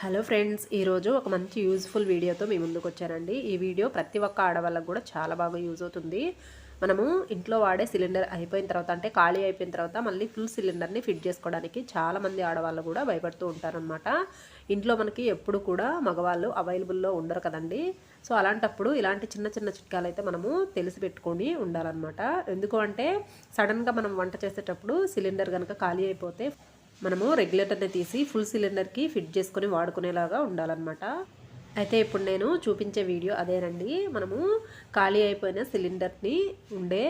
Hello friends ఈరోజు ఒక మంచి యూజ్ఫుల్ వీడియోతో మీ ముందుకు వచ్చానండి. ఈ వీడియో ప్రతి ఒక్క ఆడవాళ్ళకు కూడా చాలా బాగా యూజ్ అవుతుంది. మనము ఇంట్లో వాడే సిలిండర్ అయిపోయిన తర్వాత అంటే ఖాళీ అయిపోయిన తర్వాత మళ్ళీ ఫుల్ సిలిండర్ని ఫిట్ చేసుకోవడానికి చాలామంది ఆడవాళ్ళు కూడా భయపడుతూ ఉంటారనమాట ఇంట్లో మనకి ఎప్పుడు కూడా మగవాళ్ళు అవైలబుల్లో ఉండరు కదండి. సో అలాంటప్పుడు ఇలాంటి చిన్న చిన్న చిట్కాలు అయితే మనము తెలిసి పెట్టుకొని ఉండాలన్నమాట. ఎందుకు అంటే సడన్గా మనం వంట చేసేటప్పుడు సిలిండర్ కనుక ఖాళీ అయిపోతే మనము రెగ్యులేటర్ని తీసి ఫుల్ సిలిండర్కి ఫిట్ చేసుకొని వాడుకునేలాగా ఉండాలన్నమాట. అయితే ఇప్పుడు నేను చూపించే వీడియో అదేనండి. మనము ఖాళీ అయిపోయిన సిలిండర్ని ఉండే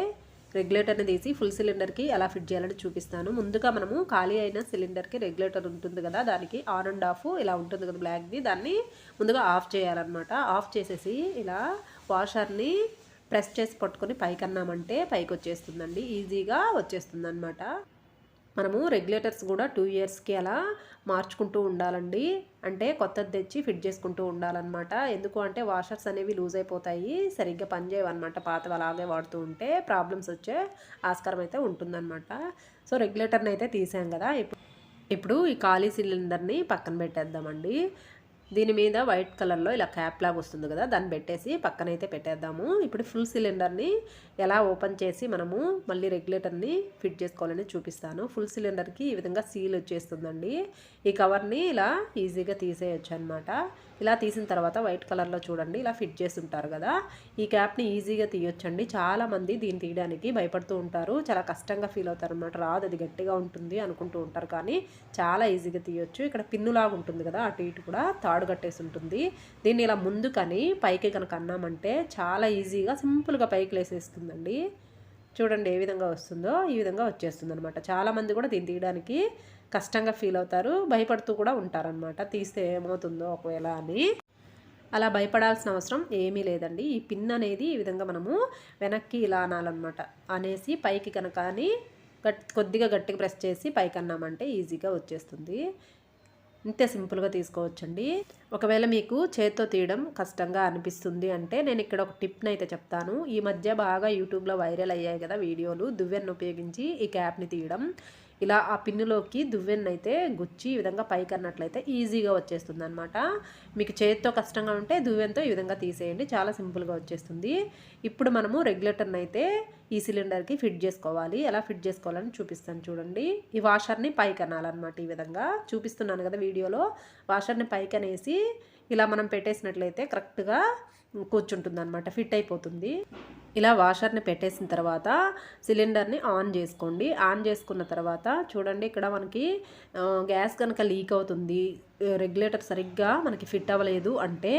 రెగ్యులేటర్ని తీసి ఫుల్ సిలిండర్కి ఎలా ఫిట్ చేయాలని చూపిస్తాను. ముందుగా మనము ఖాళీ అయిన సిలిండర్కి రెగ్యులేటర్ ఉంటుంది కదా దానికి ఆన్ అండ్ ఆఫ్ ఇలా ఉంటుంది కదా బ్లాక్ది. దాన్ని ముందుగా ఆఫ్ చేయాలన్నమాట. ఆఫ్ చేసేసి ఇలా వాషర్ని ప్రెస్ చేసి పట్టుకొని పైకి అన్నామంటే పైకి వచ్చేస్తుందండి ఈజీగా వచ్చేస్తుంది అనమాట మనము రెగ్యులేటర్స్ కూడా టూ ఇయర్స్కి అలా మార్చుకుంటూ ఉండాలండి. అంటే కొత్తది తెచ్చి ఫిట్ చేసుకుంటూ ఉండాలన్నమాట. ఎందుకు అంటే వాషర్స్ అనేవి లూజ్ అయిపోతాయి. సరిగ్గా పనిచేయవన్నమాట పాతవి అలాగే వాడుతూ ఉంటే ప్రాబ్లమ్స్ వచ్చే ఆస్కారం అయితే ఉంటుందన్నమాట. సో రెగ్యులేటర్ని అయితే తీసాం కదా. ఇప్పుడు ఇప్పుడు ఈ ఖాళీ సిలిండర్ని పక్కన పెట్టేద్దామండి. దీని మీద వైట్ కలర్లో ఇలా క్యాప్ లాగా వస్తుంది కదా దాన్ని పెట్టేసి పక్కనైతే పెట్టేద్దాము. ఇప్పుడు ఫుల్ సిలిండర్ని ఎలా ఓపెన్ చేసి మనము మళ్ళీ రెగ్యులేటర్ని ఫిట్ చేసుకోవాలని చూపిస్తాను. ఫుల్ సిలిండర్కి ఈ విధంగా సీల్ వచ్చేస్తుందండి. ఈ కవర్ని ఇలా ఈజీగా తీసేయచ్చు అనమాట ఇలా తీసిన తర్వాత వైట్ కలర్లో చూడండి ఇలా ఫిట్ చేసి ఉంటారు కదా. ఈ క్యాప్ని ఈజీగా తీయొచ్చండి. చాలామంది దీన్ని తీయడానికి భయపడుతూ ఉంటారు. చాలా కష్టంగా ఫీల్ అవుతారు అనమాట రాదు అది గట్టిగా ఉంటుంది అనుకుంటూ ఉంటారు కానీ చాలా ఈజీగా తీయొచ్చు. ఇక్కడ పిన్నులాగా ఉంటుంది కదా అటు ఇటు కూడా తాడు కట్టేసి ఉంటుంది దీన్ని ఇలా ముందుకని పైకి కనుక అన్నామంటే చాలా ఈజీగా సింపుల్గా పైకి లేసేస్తుందండి చూడండి ఏ విధంగా వస్తుందో ఈ విధంగా వచ్చేస్తుంది అనమాట చాలామంది కూడా దీన్ని తీయడానికి కష్టంగా ఫీల్ అవుతారు భయపడుతూ కూడా ఉంటారనమాట తీస్తే ఏమవుతుందో ఒకవేళ అని. అలా భయపడాల్సిన అవసరం ఏమీ లేదండి. ఈ పిన్ అనేది ఈ విధంగా మనము వెనక్కి ఇలా అనాలన్నమాట. అనేసి పైకి కనుక అని గట్ కొద్దిగా గట్టిగా ప్రెస్ చేసి పైకి అన్నామంటే ఈజీగా వచ్చేస్తుంది. ఇంతే సింపుల్గా తీసుకోవచ్చండి. ఒకవేళ మీకు చేత్తో తీయడం కష్టంగా అనిపిస్తుంది అంటే నేను ఇక్కడ ఒక టిప్ని అయితే చెప్తాను. ఈ మధ్య బాగా యూట్యూబ్లో వైరల్ అయ్యాయి కదా వీడియోలు. దువ్వెన్ను ఉపయోగించి ఈ క్యాప్ని తీయడం. ఇలా ఆ పిన్నులోకి దువ్వెన్నైతే గుచ్చి ఈ విధంగా పైకి అన్నట్లయితే ఈజీగా వచ్చేస్తుంది అనమాట మీకు చేతితో కష్టంగా ఉంటే దువ్వెనతో ఈ విధంగా తీసేయండి. చాలా సింపుల్గా వచ్చేస్తుంది. ఇప్పుడు మనము రెగ్యులేటర్ని అయితే ఈ సిలిండర్కి ఫిట్ చేసుకోవాలి. ఎలా ఫిట్ చేసుకోవాలని చూపిస్తాను చూడండి. ఈ వాషర్ని పైకి అనాలన్నమాట ఈ విధంగా. చూపిస్తున్నాను కదా వీడియోలో. వాషర్ని పైకి అనేసి ఇలా మనం పెట్టేసినట్లయితే కరెక్ట్గా కూర్చుంటుంది అనమాట ఫిట్ అయిపోతుంది. ఇలా వాషర్ని పెట్టేసిన తర్వాత సిలిండర్ని ఆన్ చేసుకోండి. ఆన్ చేసుకున్న తర్వాత చూడండి ఇక్కడ మనకి గ్యాస్ కనుక లీక్ అవుతుంది రెగ్యులేటర్ సరిగ్గా మనకి ఫిట్ అవ్వలేదు అంటే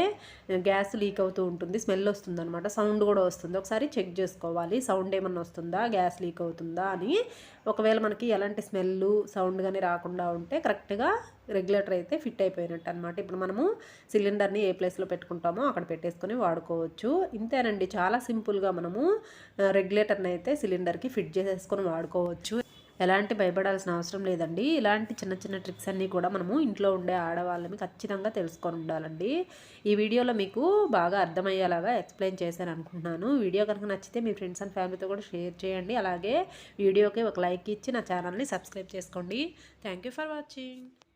గ్యాస్ లీక్ అవుతూ ఉంటుంది స్మెల్ వస్తుంది అనమాట సౌండ్ కూడా వస్తుంది. ఒకసారి చెక్ చేసుకోవాలి సౌండ్ ఏమన్నా వస్తుందా గ్యాస్ లీక్ అవుతుందా అని. ఒకవేళ మనకి ఎలాంటి స్మెల్ సౌండ్ కానీ రాకుండా ఉంటే కరెక్ట్గా రెగ్యులేటర్ అయితే ఫిట్ అయిపోయినట్టు అనమాట ఇప్పుడు మనము సిలిండర్ని ఏ ప్లేస్లో పెట్టుకుంటామో అక్కడ పెట్టేసుకొని వాడుకోవచ్చు. ఇంతేనండి చాలా సింపుల్గా మనం మనము రెగ్యులేటర్ని అయితే సిలిండర్కి ఫిట్ చేసేసుకొని వాడుకోవచ్చు. ఎలాంటి భయపడాల్సిన అవసరం లేదండి. ఇలాంటి చిన్న చిన్న ట్రిక్స్ అన్నీ కూడా మనము ఇంట్లో ఉండే ఆడవాళ్ళని ఖచ్చితంగా తెలుసుకొని ఉండాలండి. ఈ వీడియోలో మీకు బాగా అర్థమయ్యేలాగా ఎక్స్ప్లెయిన్ చేశాను అనుకుంటున్నాను. వీడియో కనుక నచ్చితే మీ ఫ్రెండ్స్ అండ్ ఫ్యామిలీతో కూడా షేర్ చేయండి. అలాగే వీడియోకి ఒక లైక్ ఇచ్చి నా ఛానల్ని సబ్స్క్రైబ్ చేసుకోండి. Thank for watching.